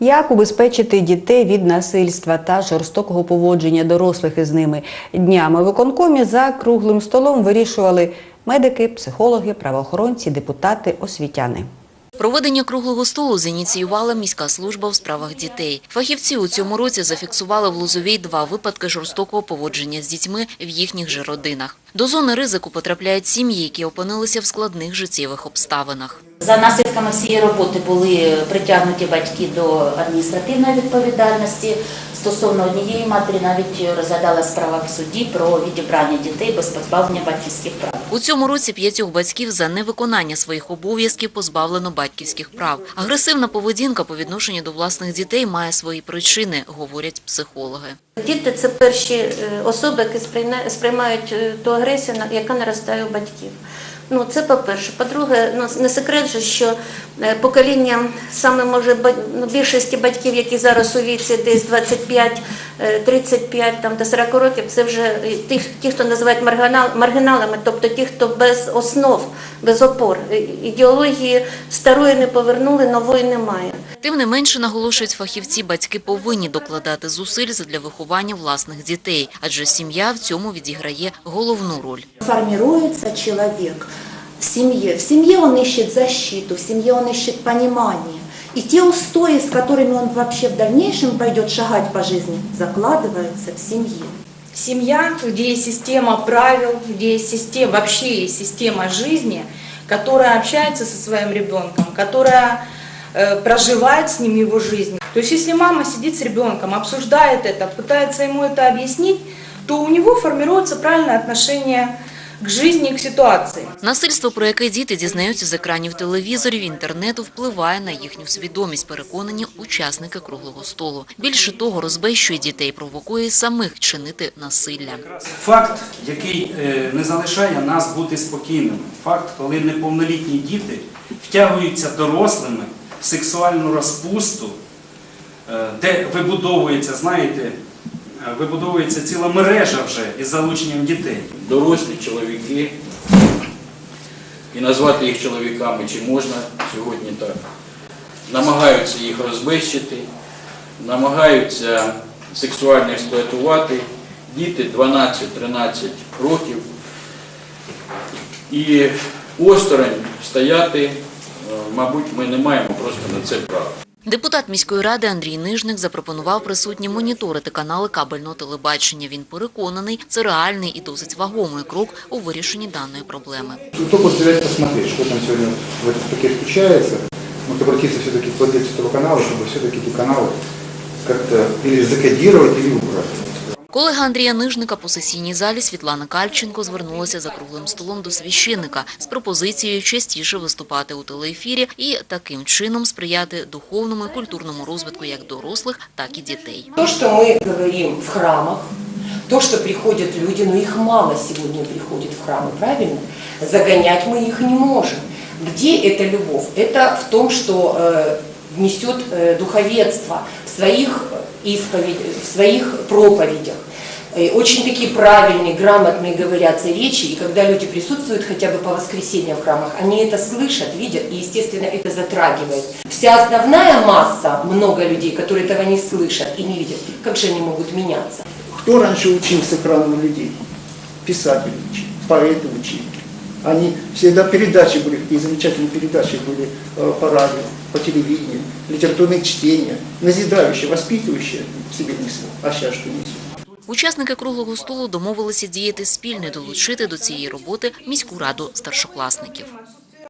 Як убезпечити дітей від насильства та жорстокого поводження дорослих із ними днями виконкомі за круглим столом вирішували медики, психологи, правоохоронці, депутати, освітяни. Проведення круглого столу зініціювала міська служба у справах дітей. Фахівці у цьому році зафіксували в Лозовій два випадки жорстокого поводження з дітьми в їхніх же родинах. До зони ризику потрапляють сім'ї, які опинилися в складних життєвих обставинах. За наслідками цієї роботи були притягнуті батьки до адміністративної відповідальності. Стосовно однієї матері навіть розглядала справа в суді про відібрання дітей без позбавлення батьківських прав. У цьому році п'ятьох батьків за невиконання своїх обов'язків позбавлено батьківських прав. Агресивна поведінка по відношенню до власних дітей має свої причини, говорять психологи. Діти це перші е, особи, які сприймають е, ту агресію, на- яка наростає у батьків. Ну, це по-перше. По-друге, ну, не секрет же, що е, покоління саме може ну, більшості батьків, які зараз у віці десь 25, е, 35 там, до 40 років, це вже е, ті, ті хто називають маргінал- маргіналами, тобто ті, хто без основ, без опор. Е, Ідеології старої не повернули, нової немає. Тим не менше, наголошують фахівці, батьки повинні докладати зусиль для виховання власних дітей, адже сім'я в цьому відіграє головну роль. формируется человек в семье. В семье он ищет защиту, в семье он ищет понимание. И те устои, с которыми он вообще в дальнейшем пойдет шагать по жизни, закладываются в семье. Семья, где есть система правил, где есть система, вообще есть система жизни, которая общается со своим ребенком, которая э, проживает с ним его жизнь. То есть если мама сидит с ребенком, обсуждает это, пытается ему это объяснить, то у него формируется правильное отношение к жизни и к ситуации. Насильство, про яке діти дізнаються з екранів телевізорів, інтернету, впливає на їхню свідомість, переконані учасники круглого столу. Більше того, розбещує дітей, провокує самих чинити насилля. Факт, який е, не залишає нас бути спокійними. Факт, коли неповнолітні діти втягуються дорослими в сексуальну розпусту, е, де вибудовується, знаєте, е, вибудовується ціла мережа вже із залученням дітей. дорослі чоловіки, і назвати їх чоловіками чи можна сьогодні так, намагаються їх розбещити, намагаються сексуально експлуатувати діти 12-13 років. І осторонь стояти, мабуть, ми не маємо просто на це права. Депутат міської ради Андрій Нижник запропонував присутнім моніторити канали кабельного телебачення. Він переконаний, це реальний і досить вагомий крок у вирішенні даної проблеми. Только взять посмотреть, что там сегодня в этот пакет включается. Вот обратиться все-таки к владельцу этого канала, чтобы все-таки эти каналы как-то или закодировать, или убрать. Колега Андрія Нижника по сесійній залі Світлана Кальченко звернулася за круглим столом до священника з пропозицією частіше виступати у телеефірі і таким чином сприяти духовному і культурному розвитку як дорослих, так і дітей. То, что мы говорим в храмах, то, что приходят люди, но их мало сегодня приходит в храмы, правильно? Загонять мы их не можем. Где эта любовь? Это в том, что э, внесет э, духовенство в своих исповедях, в своих проповедях. Э, Очень такие правильные, грамотные говорятся речи, и когда люди присутствуют хотя бы по воскресеньям в храмах, они это слышат, видят, и, естественно, это затрагивает. Вся основная масса, много людей, которые этого не слышат и не видят, как же они могут меняться? Кто раньше учил с экраном людей? Писатели учили, поэты учили. Они всегда передачи были, такие замечательные передачи были э, по радио, по телевидению, литературные чтения, назидающие, воспитывающие в себе несли. А сейчас что несут? Учасники круглого столу домовилися діяти спільно і долучити до цієї роботи міську раду старшокласників.